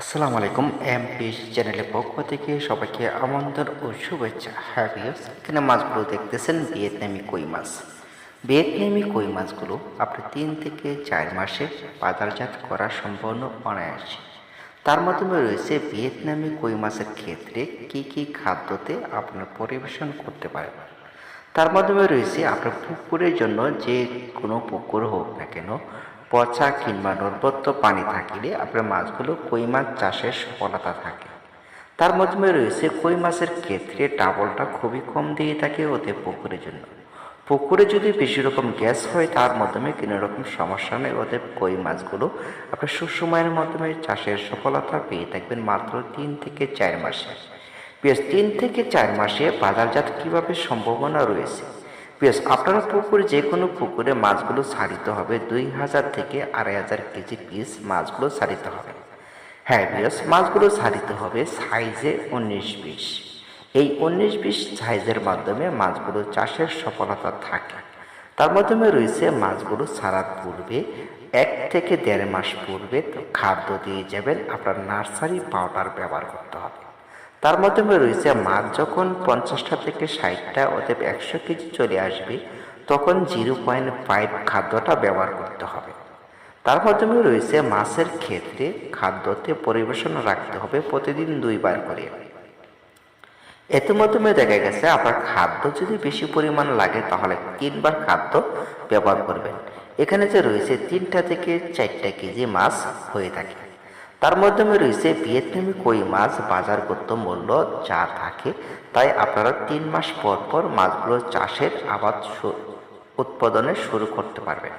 আসসালামু আলাইকুম এমপি চ্যানেলের পক্ষ থেকে সবাইকে আমন্ত্রণ ও শুভেচ্ছা। হ্যাঁ ভিউস এখানে মাছগুলো দেখতেছেন, ভিয়েতনামি কই মাছ। ভিয়েতনামি কই মাছগুলো আপনি তিন থেকে চার মাসে বাজারজাত করা সম্পূর্ণ অনায়াসে। তার মাধ্যমে রয়েছে ভিয়েতনামি কই মাছের ক্ষেত্রে কি কি খাদ্যতে আপনার পরিবেশন করতে পারেন। তার মাধ্যমে রয়েছে আপনার পুকুরের জন্য যে কোনো পুকুর হোক না কেন পচা কিংবা নর্বত্ব পানি থাকিলে আপনার মাছগুলো কই মাছ চাষের সফলতা থাকে। তার মাধ্যমে রয়েছে কই মাছের ক্ষেত্রে ডাবলটা খুবই কম দিয়ে থাকে ওদের পুকুরের জন্য। পুকুরে যদি বেশি রকম গ্যাস হয়, তার মাধ্যমে কোনো রকম সমস্যা নেই, ওদের কই মাছগুলো আপনার সুসময়ের মাধ্যমে চাষের সফলতা পেয়ে থাকবেন মাত্র তিন থেকে চার মাসে। বেশ, তিন থেকে চার মাসে বাজারজাত কীভাবে সম্ভাবনা রয়েছে? বেশ, আপনারা পুকুরে যে কোনো পুকুরে মাছগুলো ছাড়িতে হবে। দুই হাজার থেকে আড়াই হাজার কেজি পিস মাছগুলো ছাড়িতে হবে। হ্যাঁ বেশ মাছগুলো ছাড়িতে হবে সাইজে উনিশ বিশ। এই উনিশ বিশ সাইজের মাধ্যমে মাছগুলো চাষের সফলতা থাকে। তার মাধ্যমে রয়েছে মাছগুলো ছাড়ার পূর্বে, এক থেকে দেড় মাস পূর্বে খাদ্য দিয়ে যাবেন। আপনার নার্সারি পাউডার ব্যবহার করতে হবে। তার মাধ্যমে রয়েছে মাছ যখন পঞ্চাশটা থেকে ষাটটা, অতএব একশো কেজি চলে আসবে, তখন জিরো পয়েন্ট ফাইভ খাদ্যটা ব্যবহার করতে হবে। তার মাধ্যমে রয়েছে মাছের ক্ষেত্রে খাদ্যতে পরিবেশন রাখতে হবে প্রতিদিন দুইবার করে। এতে মাধ্যমে দেখা গেছে, আপনার খাদ্য যদি বেশি পরিমাণ লাগে, তাহলে তিনবার খাদ্য ব্যবহার করবেন। এখানে যে রয়েছে তিনটা থেকে চারটা কেজি মাছ হয়ে থাকে। তার মাধ্যমে রয়েছে ভিয়েতনামি কই মাছ বাজারগত মূল্য যা থাকে। তাই আপনারা তিন মাস পর পর মাছগুলো চাষের আবাদ উৎপাদনে শুরু করতে পারবেন।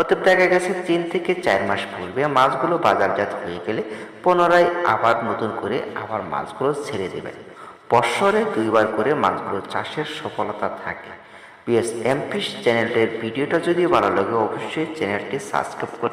অতএব দেখা গেছে তিন থেকে চার মাস পূর্বে মাছগুলো বাজারজাত হয়ে গেলে পুনরায় আবার নতুন করে আবার মাছগুলো ছেড়ে দেবেন। বৎসরে দুইবার করে মাছগুলো চাষের সফলতা থাকে। বিএস এমপিস চ্যানেলের ভিডিওটা যদি ভালো লাগে, অবশ্যই চ্যানেলটি সাবস্ক্রাইব করতে